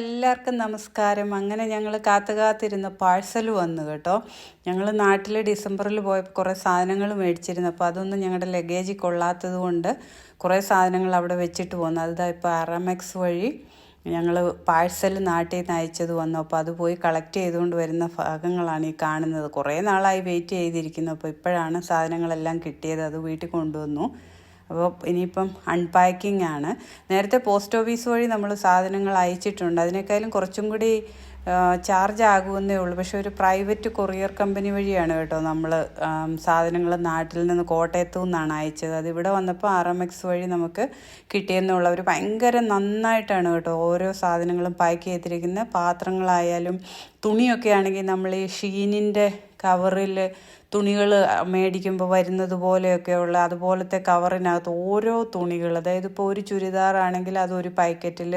എല്ലാവർക്കും നമസ്കാരം. അങ്ങനെ ഞങ്ങൾ കാത്തു കാത്തിരുന്ന പാഴ്സൽ വന്നു കേട്ടോ. ഞങ്ങൾ നാട്ടിൽ ഡിസംബറിൽ പോയപ്പോൾ കുറേ സാധനങ്ങൾ മേടിച്ചിരുന്നു അപ്പോൾ അതൊന്നും ഞങ്ങളുടെ ലഗേജ് കൊള്ളാത്തത് കൊണ്ട് കുറേ സാധനങ്ങൾ അവിടെ വെച്ചിട്ട് പോന്നു. അതാ ഇപ്പോൾ ആറാമെക്സ് വഴി ഞങ്ങൾ പാഴ്സൽ നാട്ടിൽ നിന്ന് അയച്ചത് വന്നു. അപ്പോൾ അത് പോയി കളക്ട് ചെയ്തുകൊണ്ട് വരുന്ന ഭാഗങ്ങളാണ് ഈ കാണുന്നത്. കുറേ നാളായി വെയിറ്റ് ചെയ്തിരിക്കുന്നു. അപ്പോൾ ഇപ്പോഴാണ് സാധനങ്ങളെല്ലാം കിട്ടിയത്. അത് വീട്ടിൽ കൊണ്ടുവന്നു. അപ്പോൾ ഇനിയിപ്പം അൺപാക്കിംഗ് ആണ്. നേരത്തെ പോസ്റ്റ് ഓഫീസ് വഴി നമ്മൾ സാധനങ്ങൾ അയച്ചിട്ടുണ്ട്. അതിനേക്കാളും കുറച്ചും കൂടി ചാർജ് ആകുമെന്നേ ഉള്ളൂ. പക്ഷേ ഒരു പ്രൈവറ്റ് കൊറിയർ കമ്പനി വഴിയാണ് കേട്ടോ നമ്മൾ സാധനങ്ങൾ നാട്ടിൽ നിന്ന് കോട്ടയത്തു നിന്നാണ് അയച്ചത്. അത് ഇവിടെ വന്നപ്പോൾ ആർ എം എക്സ് വഴി നമുക്ക് കിട്ടിയെന്നുള്ള ഒരു ഭയങ്കര നന്നായിട്ടാണ് കേട്ടോ ഓരോ സാധനങ്ങളും പാക്ക് ചെയ്തിരിക്കുന്നത്. പാത്രങ്ങളായാലും തുണിയൊക്കെ ആണെങ്കിൽ നമ്മൾ ഈ ഷീനിന്റെ കവറിൽ തുണികൾ മേടിക്കുമ്പോൾ വരുന്നത് പോലെയൊക്കെയുള്ള അതുപോലത്തെ കവറിനകത്ത് ഓരോ തുണികൾ അതായത് ഇപ്പോൾ ഒരു ചുരിദാറാണെങ്കിൽ അത് ഒരു പാക്കറ്റിൽ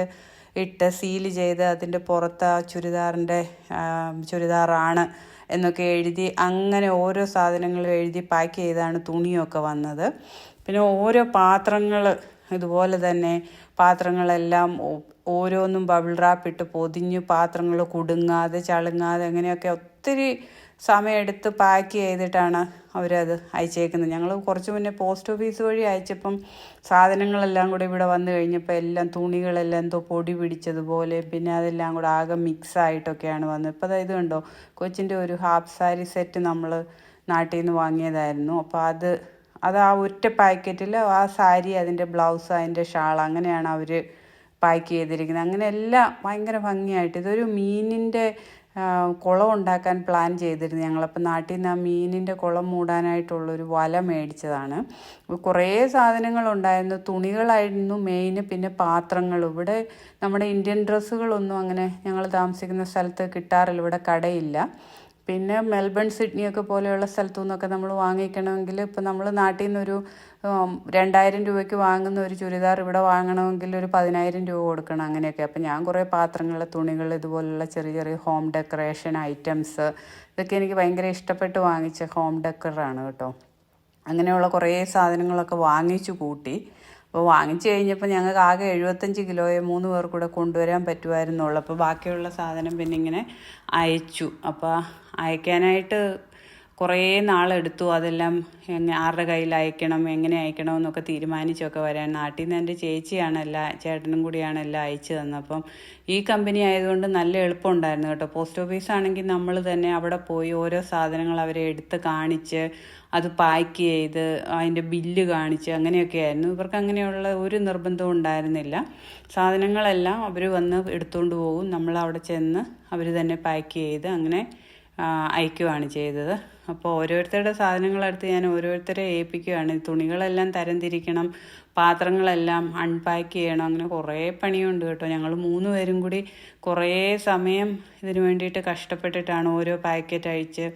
ഇട്ട് സീൽ ചെയ്ത് അതിന്റെ പുറത്ത് ആ ചുരിദാറിന്റെ ചുരിദാറാണ് എന്നൊക്കെ എഴുതി അങ്ങനെ ഓരോ സാധനങ്ങളും എഴുതി പാക്ക് ചെയ്താണ് തുണിയൊക്കെ വന്നത്. പിന്നെ ഓരോ പാത്രങ്ങൾ ഇതുപോലെ തന്നെ പാത്രങ്ങളെല്ലാം ഓരോന്നും ബബിൾ റാപ്പ് ഇട്ട് പൊതിഞ്ഞ് പാത്രങ്ങൾ കുടുങ്ങാതെ ചളുങ്ങാതെ അങ്ങനെയൊക്കെ ഒത്തിരി സമയമെടുത്ത് പാക്ക് ചെയ്തിട്ടാണ് അവരത് അയച്ചേക്കുന്നത്. ഞങ്ങൾ കുറച്ച് മുന്നേ പോസ്റ്റ് ഓഫീസ് വഴി അയച്ചപ്പം സാധനങ്ങളെല്ലാം കൂടെ ഇവിടെ വന്നു കഴിഞ്ഞപ്പോൾ എല്ലാം തുണികളെല്ലാം എന്തോ പൊടി പിടിച്ചതുപോലെ പിന്നെ അതെല്ലാം കൂടെ ആകെ മിക്സ് ആയിട്ടൊക്കെയാണ് വന്നത്. ഇപ്പോൾ അതായത് കണ്ടോ? കൊച്ചിന്റെ ഒരു ഹാഫ് സാരി സെറ്റ് നമ്മൾ നാട്ടിൽ നിന്ന് വാങ്ങിയതായിരുന്നു. അപ്പോൾ അത് അത് ആ ഒറ്റ പാക്കറ്റിൽ ആ സാരി അതിന്റെ ബ്ലൗസ് അതിന്റെ ഷാൾ അങ്ങനെയാണ് അവർ പാക്ക് ചെയ്തിരിക്കുന്നത്. അങ്ങനെ എല്ലാം ഭയങ്കര ഭംഗിയായിട്ട്. ഇതൊരു മീനിന്റെ കുളം ഉണ്ടാക്കാൻ പ്ലാൻ ചെയ്തിരുന്നു ഞങ്ങളപ്പോൾ നാട്ടിൽ നിന്ന് ആ മീനിന്റെ കുളം മൂടാനായിട്ടുള്ളൊരു വല മേടിച്ചതാണ്. കുറേ സാധനങ്ങളുണ്ടായിരുന്നു. തുണികളായിരുന്നു മെയിൻ പിന്നെ പാത്രങ്ങൾ. ഇവിടെ നമ്മുടെ ഇന്ത്യൻ ഡ്രസ്സുകളൊന്നും അങ്ങനെ ഞങ്ങൾ താമസിക്കുന്ന സ്ഥലത്ത് കിട്ടാറില്ല. ഇവിടെ കടയില്ല. പിന്നെ മെൽബൺ സിഡ്നിയൊക്കെ പോലെയുള്ള സ്ഥലത്തു നിന്നൊക്കെ നമ്മൾ വാങ്ങിക്കണമെങ്കിൽ ഇപ്പോൾ നമ്മൾ നാട്ടിൽ നിന്നൊരു രണ്ടായിരം രൂപയ്ക്ക് വാങ്ങുന്ന ഒരു ചുരിദാർ ഇവിടെ വാങ്ങണമെങ്കിൽ ഒരു പതിനായിരം രൂപ കൊടുക്കണം അങ്ങനെയൊക്കെ. അപ്പം ഞാൻ കുറേ പാത്രങ്ങൾ തുണികൾ ഇതുപോലുള്ള ചെറിയ ചെറിയ ഹോം ഡെക്കറേഷൻ ഐറ്റംസ് ഇതൊക്കെ എനിക്ക് ഭയങ്കര ഇഷ്ടപ്പെട്ട് വാങ്ങിച്ച ഹോം ഡെക്കറാണ് കേട്ടോ. അങ്ങനെയുള്ള കുറേ സാധനങ്ങളൊക്കെ വാങ്ങിച്ചു കൂട്ടി. അപ്പോൾ വാങ്ങിച്ചു കഴിഞ്ഞപ്പോൾ ഞങ്ങൾക്ക് ആകെ എഴുപത്തഞ്ച് കിലോയെ മൂന്ന് പേർ കൂടെ കൊണ്ടുവരാൻ പറ്റുമായിരുന്നുള്ളൂ അപ്പോൾ ബാക്കിയുള്ള സാധനം പിന്നെ ഇങ്ങനെ അയച്ചു. അപ്പോൾ അയക്കാനായിട്ട് കുറേ നാളെടുത്തു. അതെല്ലാം ആരുടെ കയ്യിൽ അയക്കണം എങ്ങനെ അയക്കണം എന്നൊക്കെ തീരുമാനിച്ചൊക്കെ വരാൻ. നാട്ടിൽ നിന്ന് എന്റെ ചേച്ചിയാണ് എല്ലാ ചേട്ടനും കൂടിയാണ് എല്ലാം അയച്ചു തന്നത്. അപ്പം ഈ കമ്പനി ആയതുകൊണ്ട് നല്ല എളുപ്പമുണ്ടായിരുന്നു കേട്ടോ. പോസ്റ്റ് ഓഫീസ് ആണെങ്കിൽ നമ്മൾ തന്നെ അവിടെ പോയി ഓരോ സാധനങ്ങൾ അവരെ എടുത്ത് കാണിച്ച് അത് പാക്ക് ചെയ്ത് അതിന്റെ ബില്ല് കാണിച്ച് അങ്ങനെയൊക്കെ ആയിരുന്നു. ഇവർക്ക് അങ്ങനെയുള്ള ഒരു നിർബന്ധവും ഉണ്ടായിരുന്നില്ല. സാധനങ്ങളെല്ലാം അവർ വന്ന് എടുത്തുകൊണ്ട് പോകും. നമ്മൾ അവിടെ ചെന്ന് അവർ തന്നെ പാക്ക് ചെയ്ത് അങ്ങനെ അയക്കുകയാണ് ചെയ്തത്. അപ്പോൾ ഓരോരുത്തരുടെ സാധനങ്ങളെടുത്ത് ഞാൻ ഓരോരുത്തരെ ഏൽപ്പിക്കുകയാണ്. തുണികളെല്ലാം തരംതിരിക്കണം പാത്രങ്ങളെല്ലാം അൺപാക്ക് ചെയ്യണം അങ്ങനെ കുറേ പണിയുണ്ട് കേട്ടോ. ഞങ്ങൾ മൂന്ന് പേരും കൂടി കുറേ സമയം ഇതിനു വേണ്ടിയിട്ട് കഷ്ടപ്പെട്ടിട്ടാണ് ഓരോ പാക്കറ്റ് അഴിച്ച്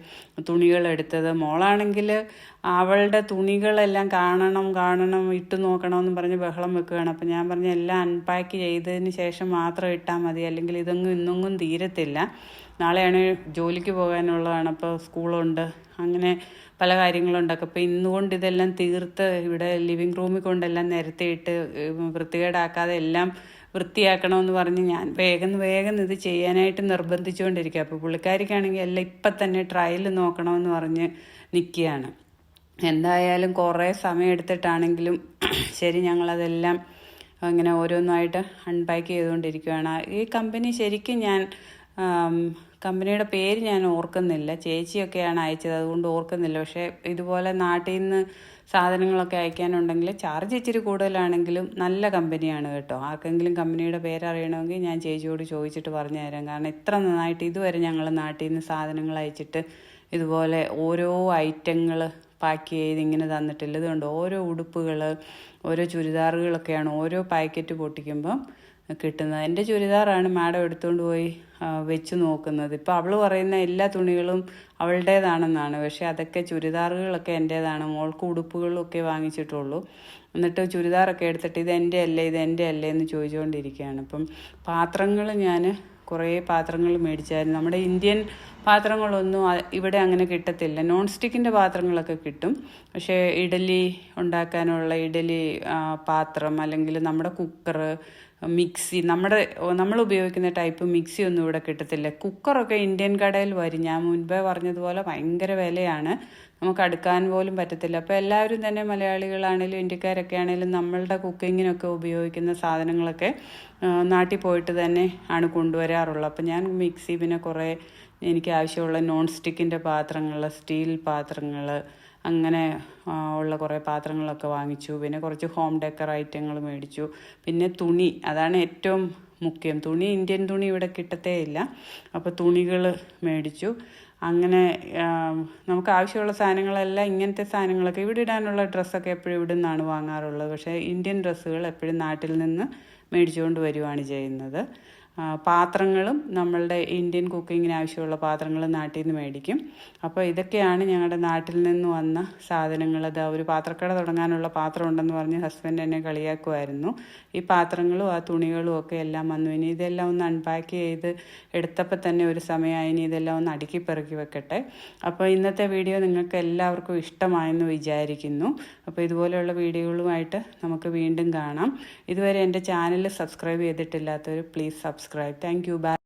തുണികളെടുത്തത് മോളാണെങ്കിൽ അവളുടെ തുണികളെല്ലാം കാണണം കാണണം ഇട്ട് നോക്കണമെന്ന് പറഞ്ഞ് ബഹളം വെക്കുകയാണ്. അപ്പം ഞാൻ പറഞ്ഞ എല്ലാം അൺപാക്ക് ചെയ്തതിന് ശേഷം മാത്രം ഇട്ടാൽ മതി. അല്ലെങ്കിൽ ഇതൊന്നും ഇന്നൊന്നും തീരത്തില്ല. നാളെയാണ് ജോലിക്ക് പോകാനുള്ളതാണ്. അപ്പോൾ സ്കൂളുണ്ട്. അങ്ങനെ പല കാര്യങ്ങളുണ്ടാക്കും അപ്പോൾ ഇന്നുകൊണ്ട് ഇതെല്ലാം തീർത്ത് ഇവിടെ ലിവിങ് റൂമിൽ കൊണ്ടെല്ലാം നിരത്തിയിട്ട് വൃത്തികേടാക്കാതെ എല്ലാം വൃത്തിയാക്കണമെന്ന് പറഞ്ഞ് ഞാൻ വേഗം വേഗം ഇത് ചെയ്യാനായിട്ട് നിർബന്ധിച്ചുകൊണ്ടിരിക്കുക അപ്പോൾ പുള്ളിക്കാരിക്കാണെങ്കിൽ എല്ലാം ഇപ്പം തന്നെ ട്രയൽ നോക്കണമെന്ന് പറഞ്ഞ് നിൽക്കുകയാണ്. എന്തായാലും കുറേ സമയം എടുത്തിട്ടാണെങ്കിലും ശരി ഞങ്ങളതെല്ലാം അങ്ങനെ ഓരോന്നായിട്ട് അൺപാക്ക് ചെയ്തുകൊണ്ടിരിക്കുകയാണ്. ഈ കമ്പനി ശരിക്കും ഞാൻ കമ്പനിയുടെ പേര് ഞാൻ ഓർക്കുന്നില്ല. ചേച്ചിയൊക്കെയാണ് അയച്ചത്. അതുകൊണ്ട് ഓർക്കുന്നില്ല. പക്ഷേ ഇതുപോലെ നാട്ടിൽ നിന്ന് സാധനങ്ങളൊക്കെ അയക്കാനുണ്ടെങ്കിൽ ചാർജ് ഇച്ചിരി കൂടുതലാണെങ്കിലും നല്ല കമ്പനിയാണ് കേട്ടോ. ആർക്കെങ്കിലും കമ്പനിയുടെ പേരറിയണമെങ്കിൽ ഞാൻ ചേച്ചിയോട് ചോദിച്ചിട്ട് പറഞ്ഞു തരാം. കാരണം ഇത്ര നന്നായിട്ട് ഇതുവരെ ഞങ്ങൾ നാട്ടിൽ നിന്ന് സാധനങ്ങൾ അയച്ചിട്ട് ഇതുപോലെ ഓരോ ഐറ്റങ്ങൾ പാക്ക് ചെയ്ത് ഇങ്ങനെ തന്നിട്ടില്ല. ഇതുകൊണ്ട് ഓരോ ഉടുപ്പുകൾ ഓരോ ചുരിദാറുകളൊക്കെയാണ് ഓരോ പാക്കറ്റ് പൊട്ടിക്കുമ്പം കിട്ടുന്നത്. എന്റെ ചുരിദാറാണ് മാഡം എടുത്തുകൊണ്ട് പോയി വെച്ച് നോക്കുന്നത്. ഇപ്പോൾ അവൾ പറയുന്ന എല്ലാ തുണികളും അവളുടേതാണെന്നാണ്. പക്ഷേ അതൊക്കെ ചുരിദാറുകളൊക്കെ എന്റേതാണ് മോൾക്ക് ഉടുപ്പുകളൊക്കെ വാങ്ങിച്ചിട്ടുള്ളൂ. എന്നിട്ട് ചുരിദാറൊക്കെ എടുത്തിട്ട് ഇത് എന്റെ അല്ലേ ഇത് എന്റെ അല്ലേ എന്ന് ചോദിച്ചുകൊണ്ടിരിക്കുകയാണ് അപ്പം പാത്രങ്ങൾ ഞാൻ കുറേ പാത്രങ്ങൾ മേടിച്ചായിരുന്നു. നമ്മുടെ ഇന്ത്യൻ പാത്രങ്ങളൊന്നും ഇവിടെ അങ്ങനെ കിട്ടത്തില്ല. നോൺ സ്റ്റിക്കിന്റെ പാത്രങ്ങളൊക്കെ കിട്ടും. പക്ഷേ ഇഡലി ഉണ്ടാക്കാനുള്ള ഇഡലി പാത്രം അല്ലെങ്കിൽ നമ്മുടെ കുക്കർ മിക്സി നമ്മുടെ നമ്മൾ ഉപയോഗിക്കുന്ന ടൈപ്പ് മിക്സി ഒന്നും ഇവിടെ കിട്ടത്തില്ല. കുക്കറൊക്കെ ഇന്ത്യൻ കടയിൽ വരും. ഞാൻ മുൻപേ പറഞ്ഞതുപോലെ ഭയങ്കര വിലയാണ്. നമുക്ക് അടുക്കാൻ പോലും പറ്റത്തില്ല. അപ്പോൾ എല്ലാവരും തന്നെ മലയാളികളാണേലും ഇന്ത്യക്കാരൊക്കെ ആണേലും നമ്മളുടെ കുക്കിങ്ങിനൊക്കെ ഉപയോഗിക്കുന്ന സാധനങ്ങളൊക്കെ നാട്ടിൽ പോയിട്ട് തന്നെ ആണ് കൊണ്ടുവരാറുള്ളത്. അപ്പോൾ ഞാൻ മിക്സി പിന്നെ കുറേ എനിക്ക് ആവശ്യമുള്ള നോൺ സ്റ്റിക്കിന്റെ പാത്രങ്ങൾ സ്റ്റീൽ പാത്രങ്ങൾ അങ്ങനെ ഉള്ള കുറേ പാത്രങ്ങളൊക്കെ വാങ്ങിച്ചു. പിന്നെ കുറച്ച് ഹോം ഡെക്കർ ഐറ്റങ്ങൾ മേടിച്ചു. പിന്നെ തുണി അതാണ് ഏറ്റവും മുഖ്യം. തുണി ഇന്ത്യൻ തുണി ഇവിടെ കിട്ടത്തേ ഇല്ല. അപ്പോൾ തുണികൾ മേടിച്ചു. അങ്ങനെ നമുക്ക് ആവശ്യമുള്ള സാധനങ്ങളെല്ലാം ഇങ്ങനത്തെ സാധനങ്ങളൊക്കെ ഇവിടെ ഇടാനുള്ള ഡ്രസ്സൊക്കെ എപ്പോഴും ഇവിടെ നിന്നാണ് വാങ്ങാറുള്ളത്. പക്ഷേ ഇന്ത്യൻ ഡ്രസ്സുകൾ എപ്പോഴും നാട്ടിൽ നിന്ന് മേടിച്ചുകൊണ്ട് വരുവാണ് ചെയ്യുന്നത്. പാത്രങ്ങളും നമ്മളുടെ ഇന്ത്യൻ കുക്കിങ്ങിന് ആവശ്യമുള്ള പാത്രങ്ങൾ നാട്ടിൽ നിന്ന് മേടിക്കും. അപ്പോൾ ഇതൊക്കെയാണ് ഞങ്ങളുടെ നാട്ടിൽ നിന്ന് വന്ന സാധനങ്ങൾ. അത് ഒരു പാത്രക്കട തുടങ്ങാനുള്ള പാത്രം ഉണ്ടെന്ന് പറഞ്ഞ് ഹസ്ബൻഡ് എന്നെ കളിയാക്കുമായിരുന്നു ഈ പാത്രങ്ങളും ആ തുണികളും ഒക്കെ എല്ലാം വന്നു. ഇനി ഇതെല്ലാം ഒന്ന് അൺപാക്ക് ചെയ്ത് എടുത്തപ്പോൾ തന്നെ ഒരു സമയമായി. ഇനി ഇതെല്ലാം ഒന്ന് അടുക്കി പെറുക്കി വെക്കട്ടെ. അപ്പോൾ ഇന്നത്തെ വീഡിയോ നിങ്ങൾക്ക് എല്ലാവർക്കും ഇഷ്ടമായെന്ന് വിചാരിക്കുന്നു. അപ്പോൾ ഇതുപോലെയുള്ള വീഡിയോകളുമായിട്ട് നമുക്ക് വീണ്ടും കാണാം. ഇതുവരെ എന്റെ channel subscribe ചെയ്തിട്ടില്ലാത്തവർ please subscribe subscribe. Thank you. Bye.